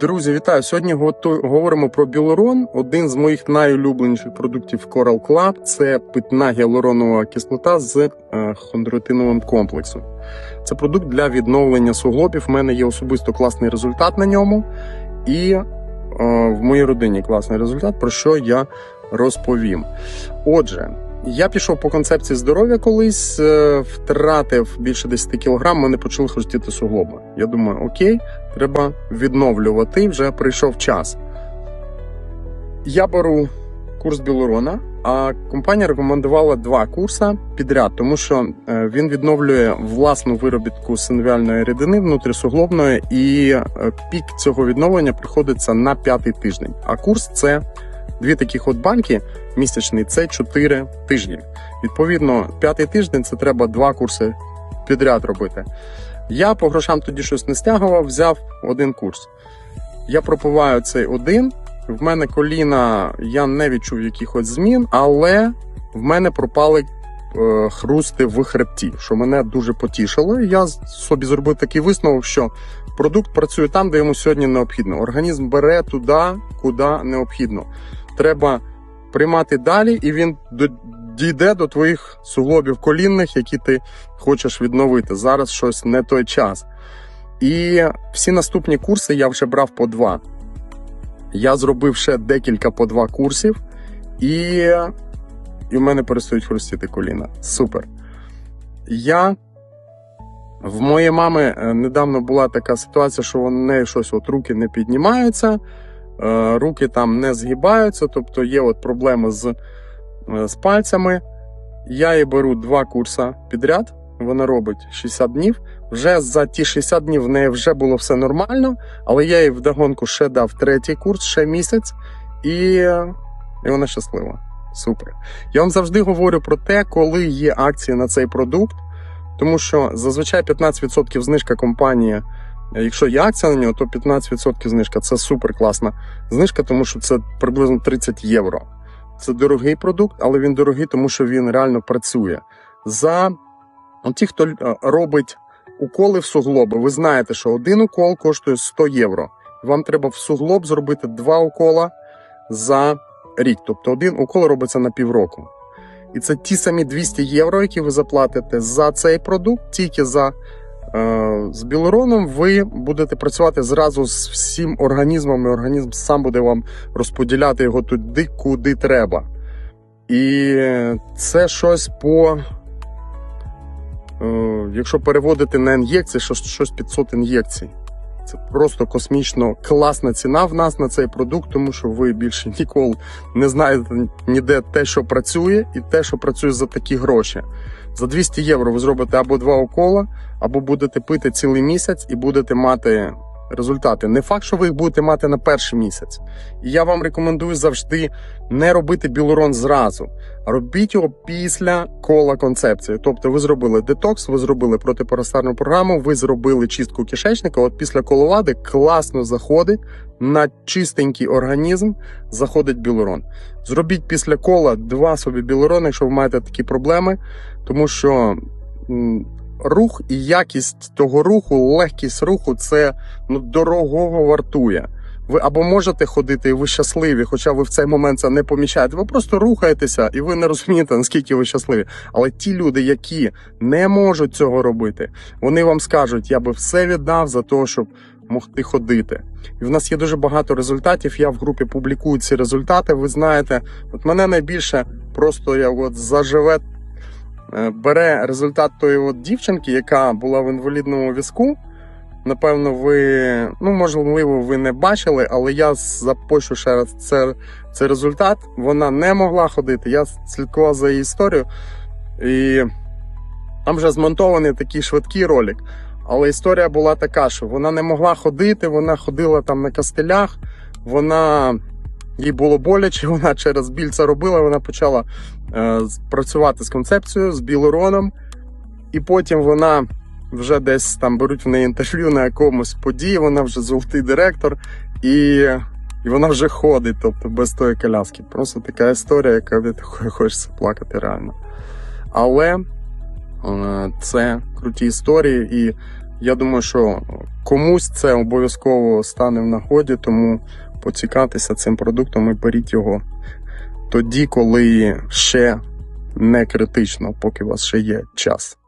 Друзі, вітаю! Сьогодні говоримо про білорон. Один з моїх найулюбленіших продуктів Coral Club – це питна гіалуронова кислота з е, хондротиновим комплексом. Це продукт для відновлення суглобів. У мене є особисто класний результат на ньому, і е, в моїй родині класний результат, про що я розповім. Отже, я пішов по концепції здоров'я колись, е, втратив більше 10 кг, мене почали хрустіти суглоби. Я думаю, окей, треба відновлювати, вже прийшов час. Я беру курс білорона, а компанія рекомендувала два курси підряд, тому що е, він відновлює власну виробітку синовіальної рідини внутрісуглобної, і е, пік цього відновлення приходиться на п'ятий тиждень. А курс це дві таких от банки місячний це 4 тижні. Відповідно, п'ятий тиждень це треба два курси підряд робити. Я по грошам тоді щось не стягував, взяв один курс. Я пропиваю цей один. В мене коліна, я не відчув якихось змін, але в мене пропали е, хрусти в хребті, що мене дуже потішило. Я собі зробив такий висновок, що продукт працює там, де йому сьогодні необхідно. Організм бере туди, куди необхідно. Треба приймати далі, і він дійде до твоїх суглобів колінних, які ти хочеш відновити. Зараз щось не той час. І всі наступні курси я вже брав по два. Я зробив ще декілька по два курсів, і, і в мене перестають хрустіти коліна. Супер. Я в моєї мами е, недавно була така ситуація, що у неї щось от руки не піднімаються, руки там не згибаються, тобто є от проблеми з, е, з пальцями. Я їй беру два курси підряд, вона робить 60 днів. Вже за ті 60 днів в неї вже було все нормально, але я їй вдогонку ще дав третій курс, ще місяць, і, і вона щаслива. Супер. Я вам завжди говорю про те, коли є акції на цей продукт, тому що зазвичай 15% знижка компанії. Якщо є акція на нього, то 15% знижка. Це супер класна знижка, тому що це приблизно 30 євро. Це дорогий продукт, але він дорогий, тому що він реально працює. За ну, ті, хто е, робить уколи в суглоби, ви знаєте, що один укол коштує 100 євро. Вам треба в суглоб зробити два укола за рік. Тобто один укол робиться на півроку. І це ті самі 200 євро, які ви заплатите за цей продукт, тільки за е, з білороном ви будете працювати зразу з всім організмом, і організм сам буде вам розподіляти його туди, куди треба. І це щось по. Е, якщо переводити на ін'єкції, що щось 500 ін'єкцій. Це просто космічно класна ціна в нас на цей продукт, тому що ви більше ніколи не знаєте ніде те, що працює, і те, що працює за такі гроші. За 200 євро ви зробите або два укола, або будете пити цілий місяць і будете мати результати. Не факт, що ви їх будете мати на перший місяць. І я вам рекомендую завжди не робити білорон зразу, робіть його після кола концепції. Тобто, ви зробили детокс, ви зробили протипарастарну програму, ви зробили чистку кишечника. От після коловади класно заходить на чистенький організм, заходить білорон. Зробіть після кола два собі білорони, якщо ви маєте такі проблеми, тому що. Рух і якість того руху, легкість руху це ну, дорогого вартує. Ви або можете ходити, і ви щасливі, хоча ви в цей момент це не помічаєте. Ви просто рухаєтеся, і ви не розумієте, наскільки ви щасливі. Але ті люди, які не можуть цього робити, вони вам скажуть: я би все віддав за те, щоб могти ходити. І в нас є дуже багато результатів. Я в групі публікую ці результати. Ви знаєте, от мене найбільше просто я от заживе бере результат тої от дівчинки, яка була в інвалідному візку. Напевно, ви, ну можливо, ви не бачили, але я запущу ще раз це, це результат. Вона не могла ходити. Я слідкував за її історією, і там вже змонтований такий швидкий ролик. Але історія була така, що вона не могла ходити, вона ходила там на кастелях, вона їй було боляче, вона через біль це робила. Вона почала е, працювати з концепцією, з білороном, і потім вона вже десь там беруть в неї інтерв'ю на якомусь події, вона вже золотий директор, і, і вона вже ходить, тобто без тої коляски. Просто така історія, яка від такої хочеться плакати реально. Але е, це круті історії, і Я думаю, що комусь це обов'язково стане в нагоді, тому поцікатися цим продуктом і беріть його тоді, коли ще не критично, поки у вас ще є час.